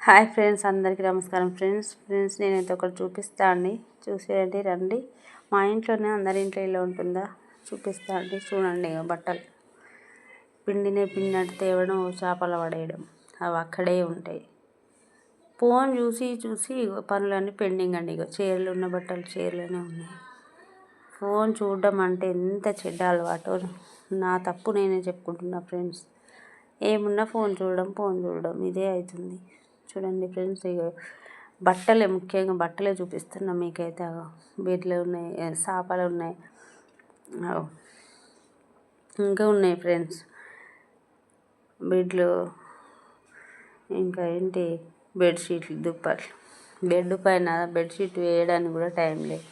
Hi friends అందరికీ నమస్కారం. Friends friends నేనైతే ఒకటి చూపిస్తా అండి. చూసేయండి రండి. మా ఇంట్లోనే అందరి ఇంట్లో ఇలా ఉంటుందా? చూపిస్తా అండి. చూడండి బట్టలు. పిండినే పిండినట్టు తేవడం చేపలు పడేయడం. అవి అక్కడే ఉంటాయి. ఫోన్ చూసి చూసి పనులన్నీ పెండింగ్ అండి. ఇక చీరలు ఉన్న బట్టలు చీరలోనే ఉన్నాయి. ఫోన్ చూడడం అంటే ఎంత చెడ్డ అలవాటు నా తప్పు నేనే చెప్పుకుంటున్నా ఫ్రెండ్స్. ఏమున్నా ఫోన్ చూడడం ఫోన్ చూడడం ఇదే అవుతుంది. చూడండి ఫ్రెండ్స్ ఇక బట్టలే ముఖ్యంగా బట్టలే చూపిస్తున్నాం మీకైతే. బెడ్లు ఉన్నాయి చేపలు ఉన్నాయి. ఇంకా ఉన్నాయి ఫ్రెండ్స్. బెడ్లు ఇంకా ఏంటి? బెడ్షీట్లు దుప్పట్లు. బెడ్ పైన బెడ్షీట్ వేయడానికి కూడా టైం లేదు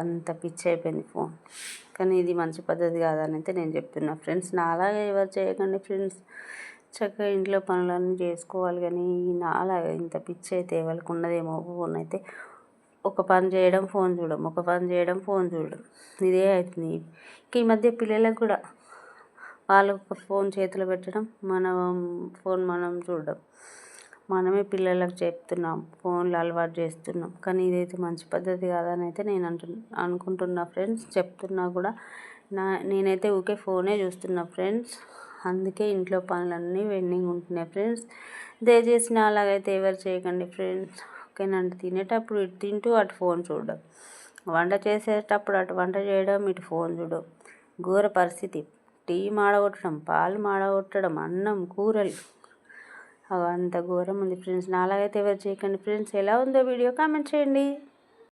అంత పిచ్చి అయిపోయింది ఫోన్. కానీ ఇది మంచి పద్ధతి కాదని అయితే నేను చెప్తున్నా ఫ్రెండ్స్. నాలాగా ఎవరు చేయకండి ఫ్రెండ్స్. చక్కగా ఇంట్లో పనులన్నీ చేసుకోవాలి కానీ నాలాగా ఇంత పిచ్చి అయితే ఎవరికి ఉండదేమో ఫోన్ అయితే ఒక పని చేయడం ఫోన్ చూడడం ఒక పని చేయడం ఫోన్ చూడడం. ఇదే అవుతుంది. ఈ మధ్య పిల్లలకు కూడా వాళ్ళకు ఫోన్ చేతిలో పెట్టడం మనం ఫోన్ మనం చూడడం. మనమే పిల్లలకు చెప్తున్నాం ఫోన్లు అలవాటు చేస్తున్నాం. కానీ ఇదైతే మంచి పద్ధతి కాదని అయితే నేను అంటు అనుకుంటున్నా ఫ్రెండ్స్. చెప్తున్నా కూడా నా నేనైతే ఊకే ఫోనే చూస్తున్నా ఫ్రెండ్స్. అందుకే ఇంట్లో పనులన్నీ పెండింగ్ ఉంటున్నాయి ఫ్రెండ్స్. దయచేసి అలాగైతే ఎవరు చేయకండి ఫ్రెండ్స్. ఓకేనండి తినేటప్పుడు ఇటు తింటూ అటు ఫోన్ చూడడం వంట చేసేటప్పుడు అటు వంట చేయడం ఇటు ఫోన్ చూడడం ఘోర పరిస్థితి. టీ మాడగొట్టడం పాలు మాడగొట్టడం అన్నం కూరలు. అంత ఘోరం ఉంది ఫ్రెండ్స్. నాలాగైతే ఎవరు చేయకండి ఫ్రెండ్స్. ఎలా ఉందో వీడియో కామెంట్ చేయండి.